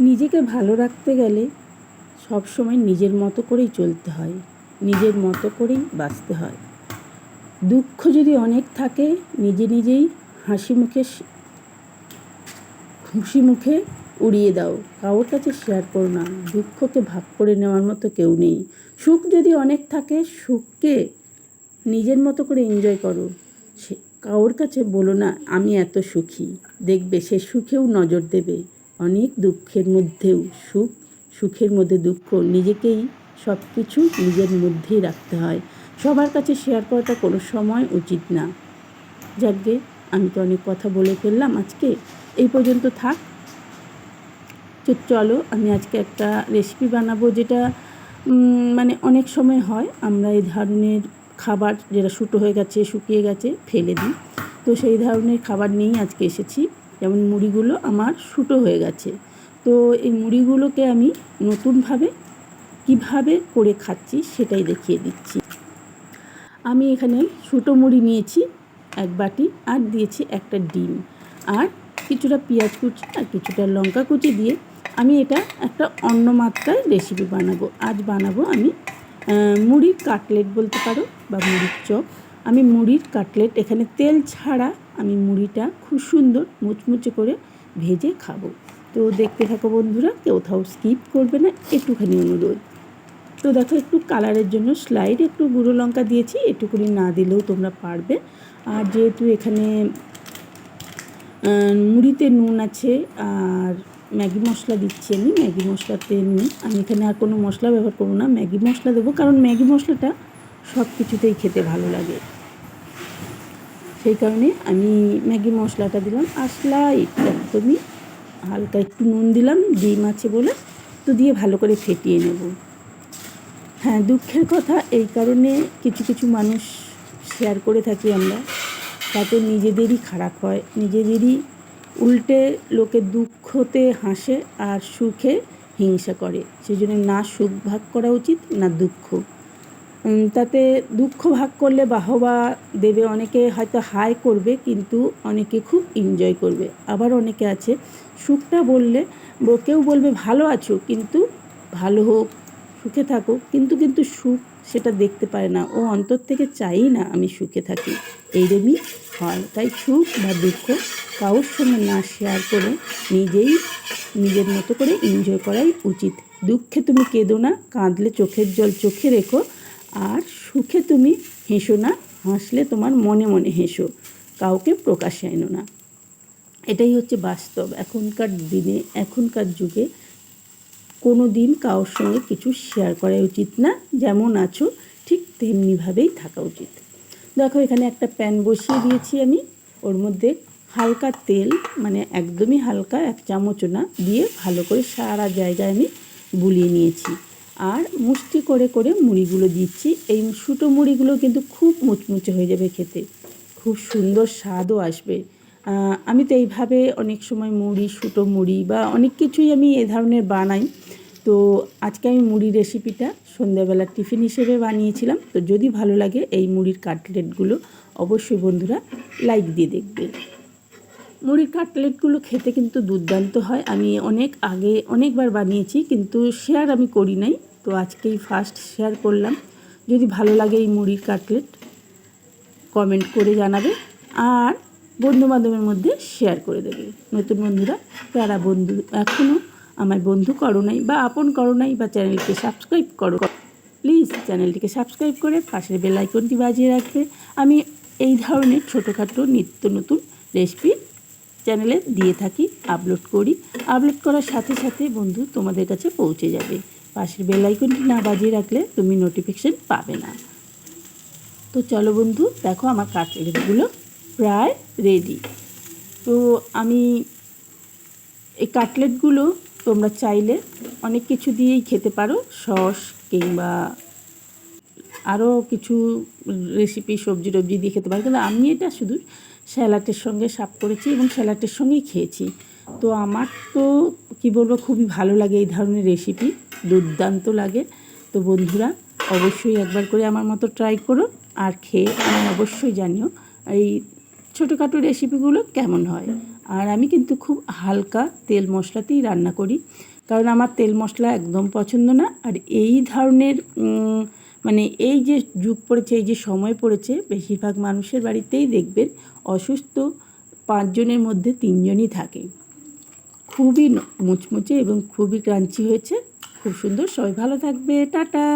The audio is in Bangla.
নিজেকে ভালো রাখতে গেলে সব সময় নিজের মতো করেই চলতে হয়, নিজের মতো করেই বাঁচতে হয়। দুঃখ যদি অনেক থাকে, নিজে নিজেই হাসি মুখে খুশি মুখে উড়িয়ে দাও। কারোর কাছে শেয়ার করো না। দুঃখকে ভাগ করে নেওয়ার মতো কেউ নেই। সুখ যদি অনেক থাকে, সুখকে নিজের মতো করে এনজয় করো। সে, কারোর কাছে বলো না, আমি এত সুখী। দেখবে সে সুখেও নজর দেবে। অনেক দুঃখের মধ্যেও সুখ, সুখের মধ্যে দুঃখ নিজেকেই সব কিছু নিজের মধ্যেই রাখতে হয়। সবার কাছে শেয়ার করাটা কোনো সময় উচিত না। যাকে আমি তো অনেক কথা বলে ফেললাম আজকে। এই পর্যন্ত থাক। চলো, আমি আজকে একটা রেসিপি বানাবো যেটা মানে অনেক সময় হয় আমরা এই ধরনের খাবার যেটা শুটো হয়ে গেছে, শুকিয়ে গেছে ফেলে দিই। তো সেই ধরনের খাবার নিয়েই আজকে এসেছি। যেমন মুড়িগুলো আমার শুটো হয়ে গেছে। তো এই মুড়িগুলোকে আমি নতুনভাবে কীভাবে করে খাচ্ছি সেটাই দেখিয়ে দিচ্ছি। আমি এখানে ছোটো মুড়ি নিয়েছি, এক বাটি, আর দিয়েছি একটা ডিম। আর কিছুটা পেঁয়াজ কুচি আর কিছুটা লঙ্কা কুচি দিয়ে আমি এটা একটা অন্য মাত্রায় রেসিপি বানাবো। আজ বানাবো আমি মুড়ির কাটলেট বলতে পারো বা মুড়ির চপ। আমি মুড়ির কাটলেট, এখানে তেল ছাড়া আমি মুড়িটা খুব সুন্দর মুচমুচে করে ভেজে খাব। তো দেখতে থাকো বন্ধুরা, কোথাও স্কিপ করবে না, একটুখানি অনুরোধ। তো দেখো, একটু কালারের জন্য স্লাইড একটু গুঁড়ো লঙ্কা দিয়েছি একটুকুনি না দিলেও তোমরা পারবে। আর যেহেতু এখানে মুড়িতে নুন আছে, আর ম্যাগি মশলা দিচ্ছি আমি, ম্যাগি মশলাতে নুন আমি এখানে আর কোনো মশলা ব্যবহার করব না, ম্যাগি মশলা দেবো, কারণ ম্যাগি মশলাটা সব কিছুতেই খেতে ভালো লাগে। সেই কারণে আমি ম্যাগি মশলাটা দিলাম আর স্লাইড একদমই হালকা একটু নুন দিলাম, ডিম আছে বলে, তো দিয়ে ভালো করে ফেটিয়ে নেব। হ্যাঁ দুঃখের কথা এই কারণে কিছু কিছু মানুষ শেয়ার করে থাকি আমরা, তাতে নিজেদেরই খারাপ হয়, নিজেদেরই উল্টে লোকে দুঃখতে হাসে আর সুখে হিংসা করে সেই জন্য না সুখ ভাগ করা উচিত, না দুঃখ। তাতে দুঃখ ভাগ করলে বাহবা দেবে, অনেকে হয়তো হাই করবে, কিন্তু অনেকে খুব এনজয় করবে। আবার অনেকে আছে, সুখটা বললে কেউ বলবে ভালো আছো, কিন্তু ভালো হোক, সুখে থাকো কিন্তু কিন্তু সুখ সেটা দেখতে পারে না। ও অন্তর থেকে চাই না আমি সুখে থাকি। এইরকমই হয়। তাই সুখ বা দুঃখ কারোর সঙ্গে না শেয়ার করে নিজেই, নিজের মতো করে এনজয় করাই উচিত। দুঃখে তুমি কেঁদো না, কাঁদলে চোখের জল চোখে রেখো। আর সুখে তুমি হেসো না, হাসলে তোমার মনে মনে হেসো, কাউকে প্রকাশ্যে এনো না। এটাই হচ্ছে বাস্তব। এখনকার দিনে, এখনকার যুগে কোনো দিন কারোর সঙ্গে কিছু শেয়ার করা উচিত না, যেমন আছো, ঠিক তেমনিভাবেই থাকা উচিত। দেখো, এখানে একটা প্যান বসিয়ে দিয়েছি আমি। ওর মধ্যে হালকা তেল মানে একদমই হালকা, এক চামচ না, দিয়ে ভালো করে সারা জায়গায় আমি বুলিয়ে নিয়েছি। আর মুষ্টি করে করে মুড়িগুলো দিচ্ছি। এই সুটো মুড়িগুলো কিন্তু খুব মুচমুচে হয়ে যাবে খেতে। খুব সুন্দর স্বাদও আসবে। আমি তো এইভাবে অনেক সময় মুড়ি সুটো মুড়ি বা অনেক কিছুই আমি এ ধরনের বানাই। তো আজকে আমি মুড়ি রেসিপিটা সন্ধ্যাবেলা টিফিন হিসেবে বানিয়েছিলাম। তো যদি ভালো লাগে এই মুড়ির কাটলেটগুলো অবশ্যই বন্ধুরা লাইক দিয়ে দেখবে মুড়ির কাটলেটগুলো খেতে কিন্তু দুর্দান্ত হয়। আমি অনেক আগে অনেকবার বানিয়েছি, কিন্তু শেয়ার আমি করি নাই। তো আজকেই ফার্স্ট শেয়ার করলাম। যদি ভালো লাগে এই মুড়ির কাটলেট কমেন্ট করে জানাবে। আর বন্ধু বান্ধবের মধ্যে শেয়ার করে দেবে। নতুন বন্ধুরা, যারা বন্ধু এখনও আমার বন্ধু করো নাই বা আপন করো নাই বা চ্যানেলকে সাবস্ক্রাইব করো প্লিজ চ্যানেলটিকে সাবস্ক্রাইব করে পাশের বেল আইকনটি বাজিয়ে রাখবে। আমি এই ধরনের ছোটোখাটো নিত্য নতুন রেসিপি চ্যানেলে দিয়ে থাকি আপলোড করি। আপলোড করার সাথে সাথে বন্ধু তোমাদের কাছে পৌঁছে যাবে। পাশের বেল আইকনটি না বাজিয়ে রাখলে তুমি নোটিফিকেশন পাবে না। তো চলো বন্ধু, দেখো আমার কাটলেটগুলো প্রায় রেডি তো আমি এই কাটলেটগুলো তোমরা চাইলে অনেক কিছু দিয়েই খেতে পারো। সস কিংবা আরও কিছু রেসিপি সবজি টবজি দিয়ে খেতে পারো। কিন্তু আমি এটা শুধু স্যালাডের সঙ্গে সাপ করেছি এবং স্যালাডের সঙ্গেই খেয়েছি। তো আমার তো, কী বলব, খুবই ভালো লাগে এই ধরনের রেসিপি দুর্দান্ত লাগে। তো বন্ধুরা, অবশ্যই একবার করে আমার মতো ট্রাই করো আর খেয়ে আমায় অবশ্যই জানিও এই ছোটোখাটো রেসিপিগুলো কেমন হয়। আর আমি কিন্তু খুব হালকা তেল মশলাতেই রান্না করি, কারণ আমার তেল মশলা একদম পছন্দ না। আর এই ধরনের মানে এই যে যুগ পড়েছে, এই যে সময় পড়েছে, বেশিরভাগ মানুষের বাড়িতেই দেখবেন অসুস্থ, পাঁচজনের মধ্যে তিনজনই থাকে। খুবই মুচমুচে এবং খুবই ক্রাঞ্চি হয়েছে। খুব সুন্দর, সবাই ভালো থাকবে। টাটা!